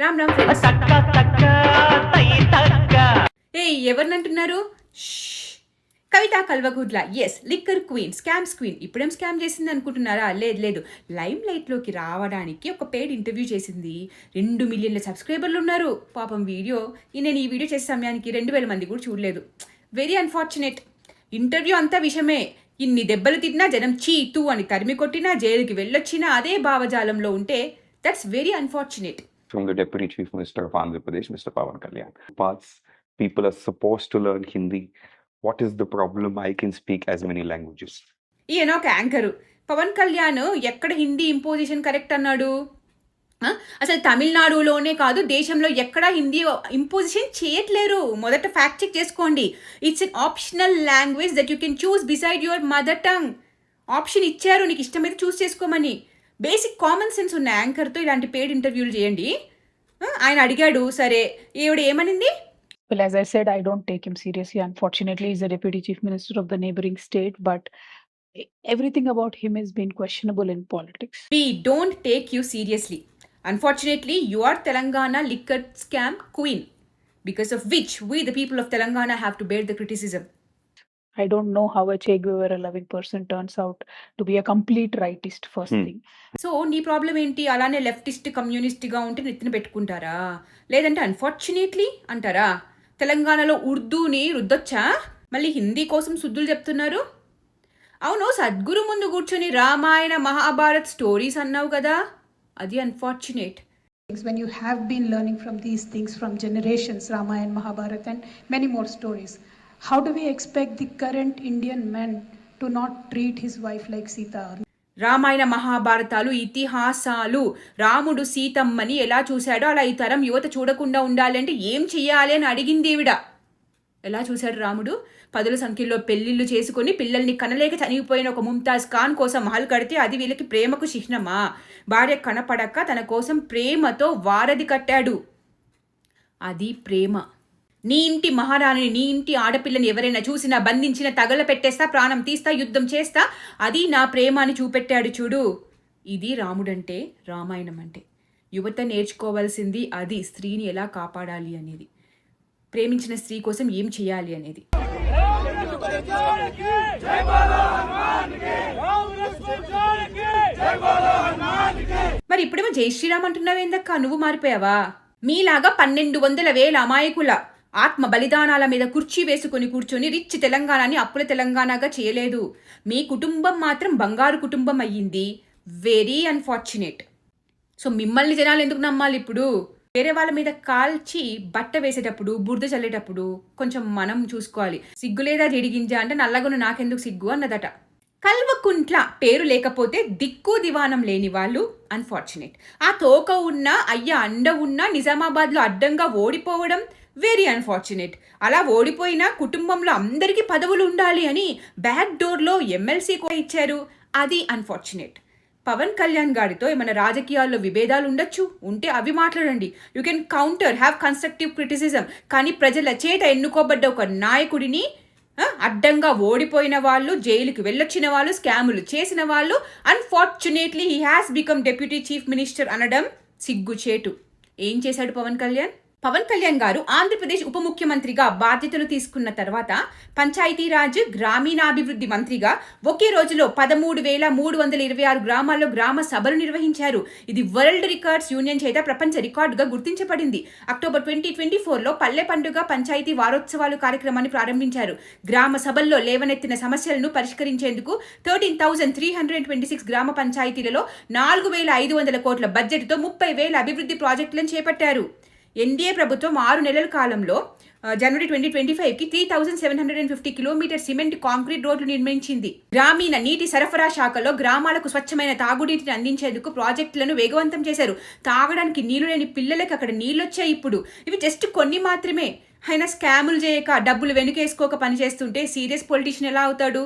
రామ్ రామ్ ఏ ఎవరినంటున్నారు? Kavitha Kalvakuntla. Yes liquor queen scams queen ఇప్పుడేం scam చేసింది అనుకుంటున్నారా? లేదు లేదు. లైమ్ లైట్లోకి రావడానికి ఒక పేడ్ ఇంటర్వ్యూ చేసింది. రెండు మిలియన్ల సబ్స్క్రైబర్లు ఉన్నారు. పాపం వీడియో. ఈ నేను ఈ వీడియో చేసే సమయానికి రెండు వేల మంది కూడా చూడలేదు. వెరీ అన్ఫార్చునేట్ ఇంటర్వ్యూ అంతా విషమే. ఇన్ని దెబ్బలు తిన్నా జనం చీ తూ అని తరిమి కొట్టినా జైలుకి వెళ్ళొచ్చినా అదే భావజాలంలో ఉంటే that's very unfortunate from the Deputy Chief Minister of Andhra Pradesh, Mr. Pawan Kalyan. Parts people are supposed to learn Hindi. What is the problem? I can speak as many languages. ఈయన ఒక anchor Pawan Kalyan ఎక్కడ Hindi imposition correct అన్నాడు అసలు తమిళనాడులోనే కాదు దేశంలో ఎక్కడ Hindi imposition చేయట్లేరు మొదట ఫ్యాక్ట్ చెక్ చేసుకోండి it's an optional language that you can choose beside your mother tongue option ఇచ్చారు నీకు ఇష్టమైతే చూస్ చేసుకోమని బేసిక్ కామన్ సెన్స్ ఉన్న యాంకర్తో ఇలాంటి పేడ్ ఇంటర్వ్యూలు చేయండి? ఆయన అడిగాడు సరే ఈవిడ ఏమనింది Well, as I said, I don't take him seriously. Unfortunately, he's the deputy chief minister of the neighboring state, but e- everything about him has been questionable in politics. we don't take you seriously. Unfortunately, you are Telangana liquor scam queen, because of which we, the people of Telangana, have to bear the criticism. I don't know how a Che Guevara loving person turns out to be a complete rightist, first Hmm. thing. So నీ problem ఏంటి అలానే leftist కమ్యూనిస్ట్గా ఉంటే నెత్తిన పెట్టుకుంటారా లేదంటే unfortunately అంటారా తెలంగాణలో ఉర్దూని రుద్దొచ్చా మళ్ళీ హిందీ కోసం శుద్ధులు చెప్తున్నారు అవును సద్గురు ముందు కూర్చొని రామాయణ మహాభారత్ స్టోరీస్ అన్నావు కదా అది unfortunate things when you have been learning from these things from generations ramayana mahabharata and many more stories how do we expect the current indian man to not treat his wife like sita? Ramayana మహాభారతాలు ఇతిహాసాలు రాముడు సీతమ్మని ఎలా చూశాడో అలా ఈ తరం యువత చూడకుండా ఉండాలంటే ఏం చెయ్యాలి అని అడిగింది ఈవిడ. ఎలా చూశాడు రాముడు? పదుల సంఖ్యలో పెళ్ళిళ్ళు చేసుకుని పిల్లల్ని కనలేక చనిపోయిన ఒక ముంతాజ్ ఖాన్ కోసం మహల్ కడితే అది వీళ్ళకి ప్రేమకు చిహ్నమా? భార్య కనపడక తన కోసం ప్రేమతో వారధి కట్టాడు. అది ప్రేమ. నీ ఇంటి మహారాణిని నీ ఇంటి ఆడపిల్లని ఎవరైనా చూసినా బంధించిన తగల పెట్టేస్తా ప్రాణం తీస్తా యుద్ధం చేస్తా అది నా ప్రేమ అని చూపెట్టాడు చూడు. ఇది రాముడంటే రామాయణం అంటే యువత నేర్చుకోవాల్సింది అది స్త్రీని ఎలా కాపాడాలి అనేది. ప్రేమించిన స్త్రీ కోసం ఏం చేయాలి అనేది. మరి ఇప్పుడేమో జై శ్రీరామ్ అంటున్నావు ఏందక్క నువ్వు మారిపోయావా? మీలాగా పన్నెండు వందల వేల అమాయకుల ఆత్మ బలిదానాల మీద కుర్చీ వేసుకొని కూర్చొని రిచ్ తెలంగాణని అప్పుల తెలంగాణగా చేయలేదు. మీ కుటుంబం మాత్రం బంగారు కుటుంబం అయ్యింది. వెరీ అన్ఫార్చునేట్ సో మిమ్మల్ని జనాలు ఎందుకు నమ్మాలి ఇప్పుడు? వేరే వాళ్ళ మీద కాల్చి బట్ట వేసేటప్పుడు బురద చల్లేటప్పుడు కొంచెం మనం చూసుకోవాలి. సిగ్గు లేదా జిడిగింజ అంటే నల్లగొను నాకెందుకు సిగ్గు అన్నదట. కల్వకుంట్ల పేరు లేకపోతే దిక్కు దివానం లేని వాళ్ళు అన్ఫార్చునేట్ ఆ తోక ఉన్న అయ్య అండ ఉన్న నిజామాబాద్లో అడ్డంగా ఓడిపోవడం వెరీ అన్ఫార్చునేట్ అలా ఓడిపోయిన కుటుంబంలో అందరికీ పదవులు ఉండాలి అని బ్యాక్ డోర్లో ఎమ్మెల్సీ కూడా ఇచ్చారు. అది అన్ఫార్చునేట్ పవన్ కళ్యాణ్ గారితో ఏమైనా రాజకీయాల్లో విభేదాలు ఉండొచ్చు? ఉంటే అవి మాట్లాడండి. You can counter have constructive criticism కానీ ప్రజల చేత ఎన్నుకోబడ్డ ఒక నాయకుడిని అడ్డంగా ఓడిపోయిన వాళ్ళు జైలుకి వెళ్ళొచ్చిన వాళ్ళు స్కాములు చేసిన వాళ్ళు unfortunately he has become deputy chief minister అనడం సిగ్గుచేటు. ఏం చేశాడు పవన్ కళ్యాణ్? పవన్ కళ్యాణ్ గారు ఆంధ్రప్రదేశ్ ఉప ముఖ్యమంత్రిగా బాధ్యతలు తీసుకున్న తర్వాత పంచాయతీరాజ్ గ్రామీణాభివృద్ధి మంత్రిగా ఒకే రోజులో పదమూడు వేల మూడు వందల ఇరవై ఆరు గ్రామాల్లో గ్రామ సభలు నిర్వహించారు. ఇది వరల్డ్ రికార్డ్స్ యూనియన్ చేత ప్రపంచ రికార్డుగా గుర్తించబడింది. అక్టోబర్ ట్వంటీ ట్వంటీ ఫోర్లో పల్లె పండుగ పంచాయతీ వారోత్సవాలు కార్యక్రమాన్ని ప్రారంభించారు. గ్రామ సభల్లో లేవనెత్తిన సమస్యలను పరిష్కరించేందుకు thirteen thousand three hundred twenty six గ్రామ పంచాయతీలలో నాలుగు వేల ఐదు వందల కోట్ల బడ్జెట్తో ముప్పై వేల అభివృద్ధి ప్రాజెక్టులను చేపట్టారు. ఎన్డీఏ ప్రభుత్వం ఆరు నెలల కాలంలో జనవరి ట్వంటీ ట్వంటీ ఫైవ్కి three thousand seven hundred and fifty kilometre cement concrete రోడ్లు నిర్మించింది. గ్రామీణ నీటి సరఫరా శాఖలో గ్రామాలకు స్వచ్ఛమైన తాగునీటిని అందించేందుకు ప్రాజెక్టులను వేగవంతం చేశారు. తాగడానికి నీళ్ళు లేని పిల్లలకి అక్కడ నీళ్ళు వచ్చాయి ఇప్పుడు. ఇవి జస్ట్ కొన్ని మాత్రమే. ఆయన స్కాములు చేయక డబ్బులు వెనుకేసుకోక పనిచేస్తుంటే సీరియస్ పొలిటీషియన్ ఎలా అవుతాడు?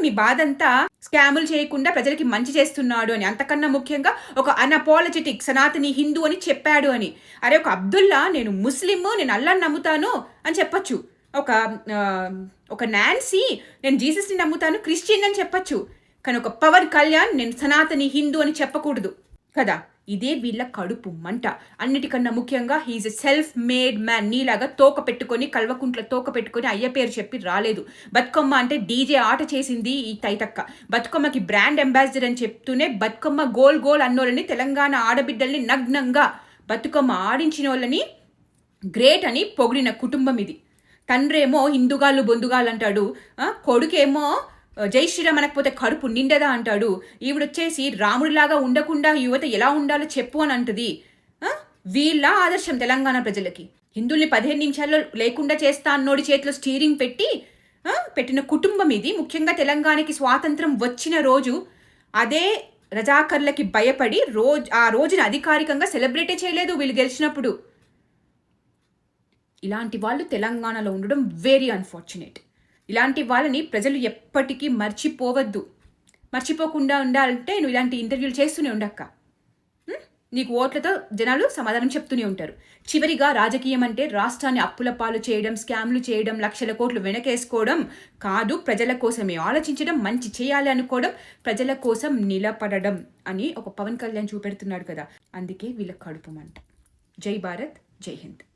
మీ బాధ అంతా స్కాములు చేయకుండా ప్రజలకి మంచి చేస్తున్నాడు అని. అంతకన్నా ముఖ్యంగా ఒక అనపాలజెటిక్ సనాతని హిందూ అని చెప్పాడు అని. అరే ఒక అబ్దుల్లా నేను ముస్లిం నేను అల్లాని నమ్ముతాను అని చెప్పొచ్చు. ఒక ఒక నాన్సీ నేను జీసస్ని నమ్ముతాను క్రిస్టియన్ అని చెప్పొచ్చు. కానీ ఒక పవన్ కళ్యాణ్ నేను సనాతని హిందూ అని చెప్పకూడదు. కదా? ఇదే వీళ్ళ కడుపు మంట. అన్నిటికన్నా ముఖ్యంగా he is a self made man నీలాగా తోక పెట్టుకొని కల్వకుంట్ల తోక పెట్టుకొని అయ్య పేరు చెప్పి రాలేదు. బతుకమ్మ అంటే డీజే ఆట చేసింది ఈ తైతక్క. బతుకమ్మకి బ్రాండ్ అంబాసిడర్ అని చెప్తూనే బతుకమ్మ గోల్ గోల్ అన్నోళ్ళని తెలంగాణ ఆడబిడ్డల్ని నగ్నంగా బతుకమ్మ ఆడించిన వాళ్ళని గ్రేట్ అని పొగిడిన కుటుంబం ఇది. తండ్రేమో హిందుగాళ్ళు బొందుగాళ్ళు అంటాడు. కొడుకేమో జై శ్రీరామ్ అనకపోతే కడుపు నిండదా? అంటాడు. ఈవిడొచ్చేసి రాముడిలాగా ఉండకుండా యువత ఎలా ఉండాలో చెప్పు అని అంటుంది. వీళ్ళ ఆదర్శం తెలంగాణ ప్రజలకి. హిందుల్ని పదిహేను నిమిషాల్లో లేకుండా చేస్తా అన్నోడి చేతిలో స్టీరింగ్ పెట్టి పెట్టిన కుటుంబం ఇది. ముఖ్యంగా తెలంగాణకి స్వాతంత్రం వచ్చిన రోజు అదే రజాకర్లకి భయపడి రోజు ఆ రోజున అధికారికంగా సెలబ్రేటే చేయలేదు వీళ్ళు గెలిచినప్పుడు. ఇలాంటి వాళ్ళు తెలంగాణలో ఉండడం వెరీ అన్ఫార్చునేట్ ఇలాంటి వాళ్ళని ప్రజలు ఎప్పటికీ మర్చిపోవద్దు. మర్చిపోకుండా ఉండాలంటే నువ్వు ఇలాంటి ఇంటర్వ్యూలు చేస్తూనే ఉండక్క. నీకు ఓట్లతో జనాలు సమాధానం చెప్తూనే ఉంటారు. చివరిగా రాజకీయం అంటే రాష్ట్రాన్ని అప్పుల పాలు చేయడం స్కామ్లు చేయడం లక్షల కోట్లు వెనకేసుకోవడం కాదు. ప్రజల కోసమే. ఆలోచించడం మంచి చేయాలి అనుకోవడం ప్రజల కోసం నిలబడడం అని ఒక పవన్ కళ్యాణ్ చూపెడుతున్నాడు కదా. అందుకే వీళ్ళ కడుపు మంట. జై భారత్ జై హింద్.